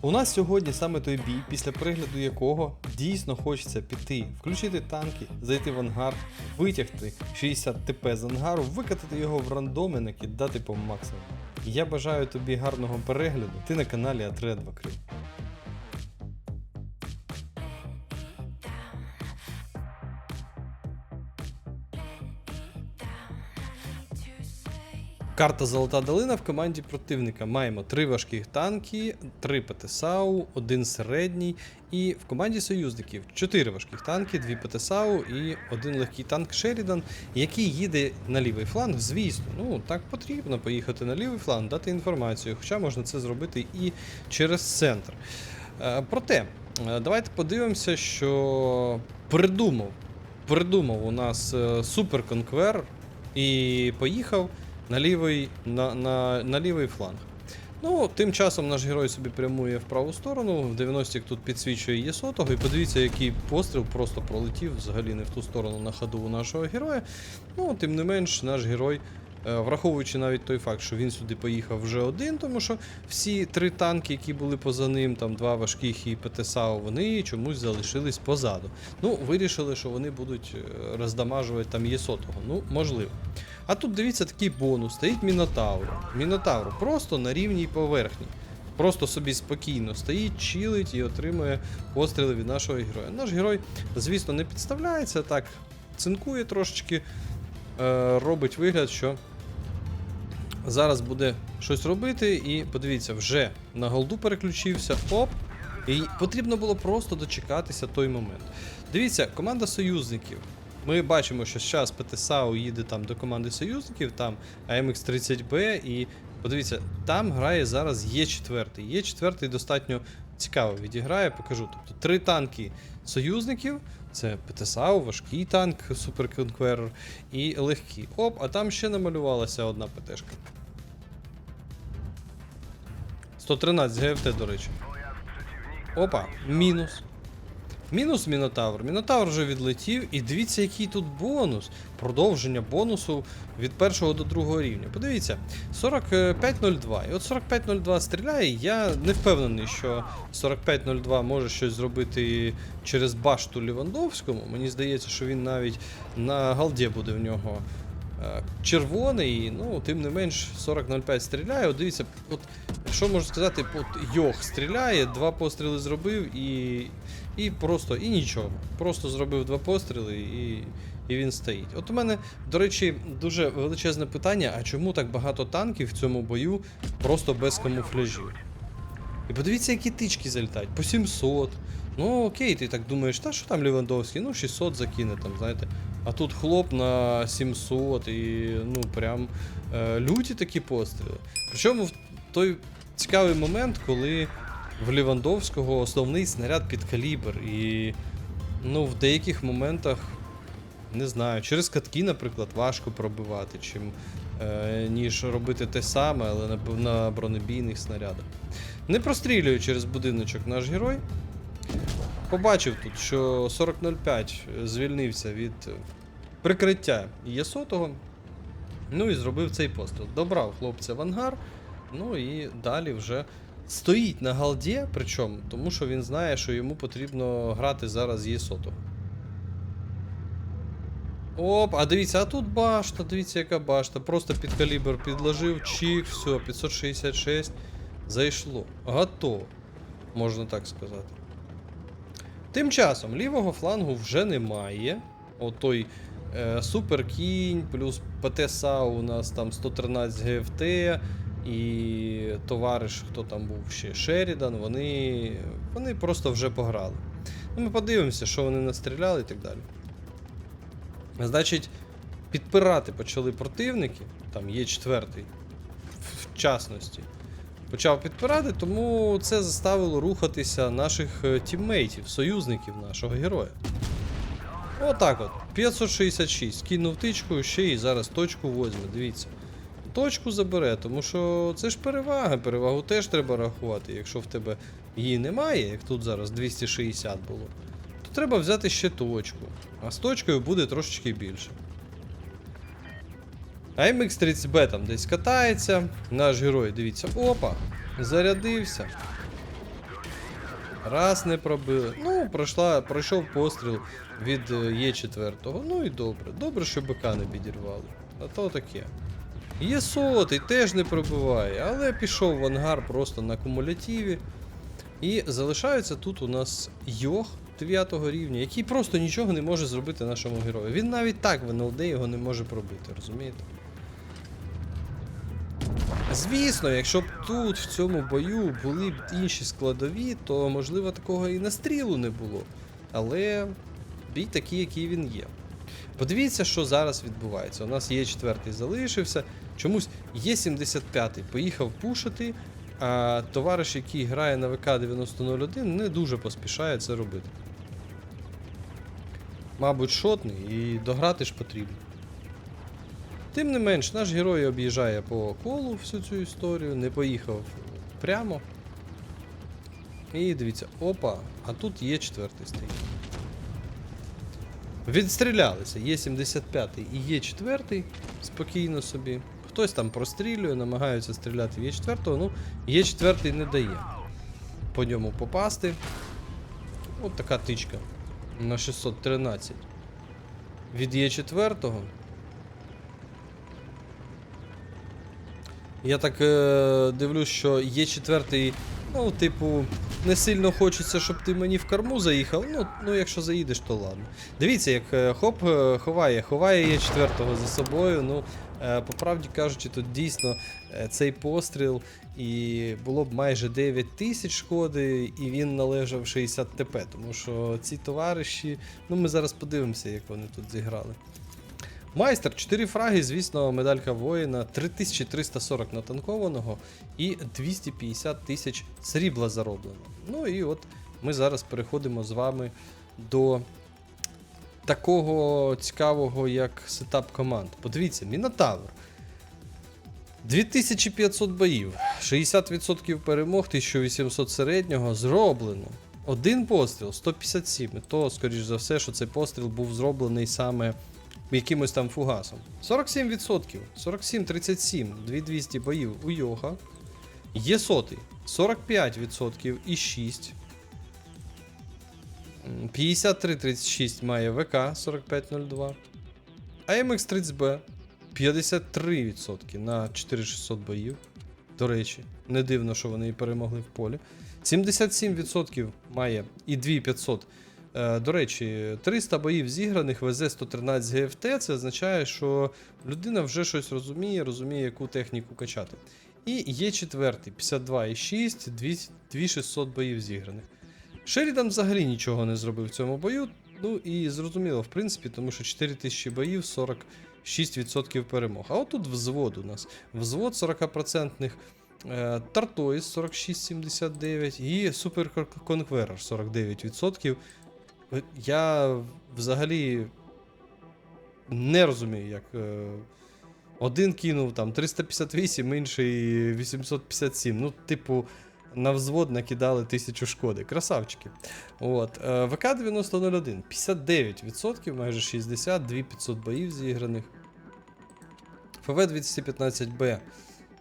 У нас сьогодні саме той бій, після перегляду якого дійсно хочеться піти, включити танки, зайти в ангар, витягти 60 ТП з ангару, викатати його в рандом і накидати по максимуму. Я бажаю тобі гарного перегляду. Ти на каналі Атре Карта Золота долина в команді противника. Маємо три важких танки, три ПТСАУ, один середній. І в команді союзників чотири важких танки, дві ПТСАУ і один легкий танк Шерідан, який їде на лівий фланг. Звісно, ну так потрібно поїхати на лівий фланг, дати інформацію. Хоча можна це зробити і через центр. Е, Проте, е, давайте подивимося, що придумав. Придумав у нас е, суперконквер і поїхав на лівий, на, на, на лівий фланг. Ну, тим часом наш герой собі прямує в праву сторону, в 90-х тут підсвічує є сотого, і подивіться, який постріл просто пролетів взагалі не в ту сторону на ходу у нашого героя. Ну, тим не менш, наш герой, враховуючи навіть той факт, що він сюди поїхав вже один, тому що всі три танки, які були поза ним, там два важких і ПТСАУ, вони чомусь залишились позаду. Ну, вирішили, що вони будуть е, роздамажувати там є сотого. Ну, можливо. А тут дивіться такий бонус, стоїть Мінотавр. Мінотавр просто на рівній поверхні. Просто собі спокійно стоїть, чилить і отримує постріли від нашого героя. Наш герой, звісно, не підставляється, так цинкує трошечки, е, робить вигляд, що зараз буде щось робити, і подивіться, вже на голду переключився. Оп! І потрібно було просто дочекатися той момент. Дивіться, команда союзників. Ми бачимо, що зараз ПТСАУ їде там до команди союзників, там АМХ-30Б, і подивіться, там грає зараз Є4. Є4 достатньо цікаво відіграє, покажу. Тобто три танки союзників, це ПТСАУ, важкий танк, суперконкверер і легкий. Оп, а там ще намалювалася одна ПТшка. 113 ГФТ, до речі. Опа, мінус. Мінус Мінотавр. Мінотавр вже відлетів, і дивіться, який тут бонус. Продовження бонусу від першого до другого рівня. Подивіться, 4502. І от 4502 стріляє. Я не впевнений, що 4502 може щось зробити через башту Лівандовському. Мені здається, що він навіть на галді буде в нього е, червоний. Ну, тим не менш, 4005 стріляє. От дивіться, от що можу сказати, от Йох стріляє, два постріли зробив і. І просто і нічого. Просто зробив два постріли і, і він стоїть. От у мене, до речі, дуже величезне питання: а чому так багато танків в цьому бою просто без камуфляжів? І подивіться, які тички залітають, по 700. Ну окей, ти так думаєш, та що там Лівандовський? Ну 600 закине там, знаєте. А тут хлоп на 700 і ну прям е, люті такі постріли. Причому в той цікавий момент, коли в Лівандовського основний снаряд під калібр. І ну, в деяких моментах, не знаю, через катки, наприклад, важко пробивати, чим, е, ніж робити те саме, але на, на бронебійних снарядах. Не прострілює через будиночок наш герой. Побачив тут, що 4005 звільнився від прикриття Єсотого. Ну і зробив цей постріл. Добрав хлопця в ангар. Ну і далі вже стоїть на галді, причому, тому що він знає, що йому потрібно грати зараз Єсотого. Оп, а дивіться, а тут башта, дивіться, яка башта. Просто під калібр підложив, чик, все, 566. Зайшло. Готово. Можна так сказати. Тим часом лівого флангу вже немає. Отой е, суперкінь, плюс ПТСА у нас там 113 ГФТ. І товариш, хто там був ще Шерідан, вони, вони просто вже пограли. Ну, Ми подивимося, що вони настріляли і так далі. Значить, підпирати почали противники, там є четвертий, в частності. Почав підпирати, тому це заставило рухатися наших е, тіммейтів, союзників нашого героя. Отак от. 566. Кинув тичку, ще й зараз точку возьме, дивіться. Точку забере, тому що це ж перевага. Перевагу теж треба рахувати. Якщо в тебе її немає, як тут зараз 260 було, то треба взяти ще точку. А з точкою буде трошечки більше. А MX30B там десь катається. Наш герой, дивіться, опа, зарядився. Раз не пробили. Ну, пройшла, пройшов постріл від е, Є4. Ну і добре. Добре, що БК не підірвали. А то таке. Є сотий, теж не пробиває, але пішов в ангар просто на кумулятиві. І залишається тут у нас Йох 9 рівня, який просто нічого не може зробити нашому герою. Він навіть так в НЛД його не може пробити, розумієте? Звісно, якщо б тут, в цьому бою, були б інші складові, то можливо такого і настрілу не було. Але бій такий, який він є. Подивіться, що зараз відбувається. У нас є четвертий залишився. Чомусь є 75-й, поїхав пушити, а товариш, який грає на ВК-9001, не дуже поспішає це робити. Мабуть, шотний і дограти ж потрібно. Тим не менш, наш герой об'їжджає по колу всю цю історію, не поїхав прямо. І дивіться, опа, а тут є четвертий стоїть. Відстрілялися, є 75-й і є 4 спокійно собі. Хтось там прострілює, намагаються стріляти в є 4 ну є 4 не дає по ньому попасти. От така тичка на 613. Від є 4 Я так е, дивлюсь, що є четвертий, ну, типу, не сильно хочеться, щоб ти мені в корму заїхав. Ну, ну якщо заїдеш, то ладно. Дивіться, як е, хоп е, ховає, ховає є четвертого за собою. Ну, е, по правді кажучи, тут дійсно цей постріл і було б майже 9 тисяч шкоди, і він належав 60 ТП, тому що ці товариші, ну ми зараз подивимося, як вони тут зіграли. Майстер, 4 фраги, звісно, медалька воїна, 3340 натанкованого і 250 тисяч срібла зароблено. Ну і от ми зараз переходимо з вами до такого цікавого, як сетап команд. Подивіться, Мінотавр. 2500 боїв, 60% перемог, 1800 середнього зроблено. Один постріл 157. І То, скоріш за все, що цей постріл був зроблений саме якимось там фугасом. 47%, 47-37, 2200 боїв у Йоха. Є сотий, 45% і 6. М, 53-36 має ВК 4502. А MX30B 53% на 4600 боїв. До речі, не дивно, що вони і перемогли в полі. 77% має і 2500 Е, До речі, 300 боїв зіграних ВЗ 113 ГФТ, це означає, що людина вже щось розуміє, розуміє, яку техніку качати. І є четвертий, 52,6, 2600 боїв зіграних. Шерідан взагалі нічого не зробив в цьому бою. Ну і зрозуміло, в принципі, тому що 4000 боїв, 46% перемог. А отут взвод у нас. Взвод 40% е, Тартоїс 46,79 і Супер Конкверер 49%. Я взагалі не розумію, як е, один кинув там 358, інший 857. Ну, типу, на взвод накидали тисячу шкоди. Красавчики. От. е, ВК-9001, 59%, майже 60, 2500 боїв зіграних. ФВ-215Б,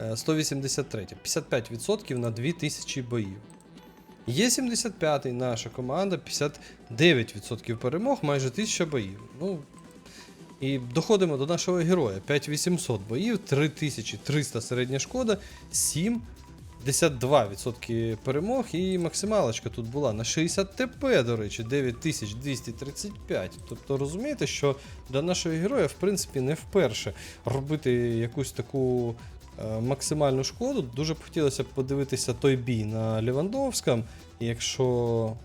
е, 183, 55% на 2000 боїв. Є 75-й наша команда, 59% перемог, майже 1000 боїв. Ну, і доходимо до нашого героя. 5800 боїв, 3300 середня шкода, 72% перемог і максималочка тут була на 60 ТП, до речі, 9235. Тобто розумієте, що для нашого героя, в принципі, не вперше робити якусь таку максимальну шкоду. Дуже б хотілося б подивитися той бій на Лівандовському, якщо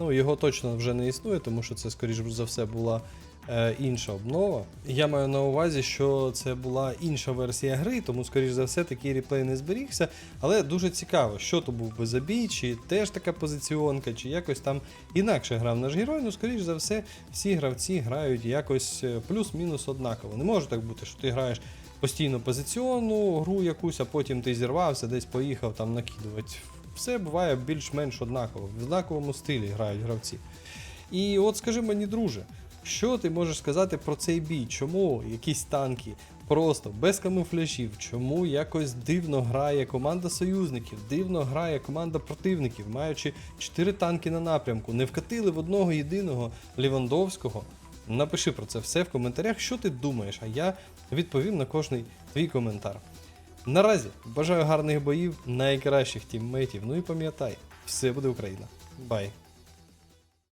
ну, його точно вже не існує, тому що це, скоріш за все, була е, інша обнова. Я маю на увазі, що це була інша версія гри, тому, скоріш за все, такий реплей не зберігся. Але дуже цікаво, що то був би за бій, чи теж така позиціонка, чи якось там інакше грав наш герой. Ну, скоріш за все, всі гравці грають якось е, плюс-мінус однаково. Не може так бути, що ти граєш. Постійно позиціонну гру якусь, а потім ти зірвався, десь поїхав там накидувати. Все буває більш-менш однаково. В однаковому стилі грають гравці. І от скажи мені, друже, що ти можеш сказати про цей бій? Чому якісь танки просто без камуфляжів. Чому якось дивно грає команда союзників, дивно грає команда противників, маючи 4 танки на напрямку, не вкатили в одного єдиного Лівандовського. Напиши про це все в коментарях, що ти думаєш, а я відповім на кожний твій коментар. Наразі бажаю гарних боїв, найкращих тіммейтів. Ну і пам'ятай, все буде Україна. Бай!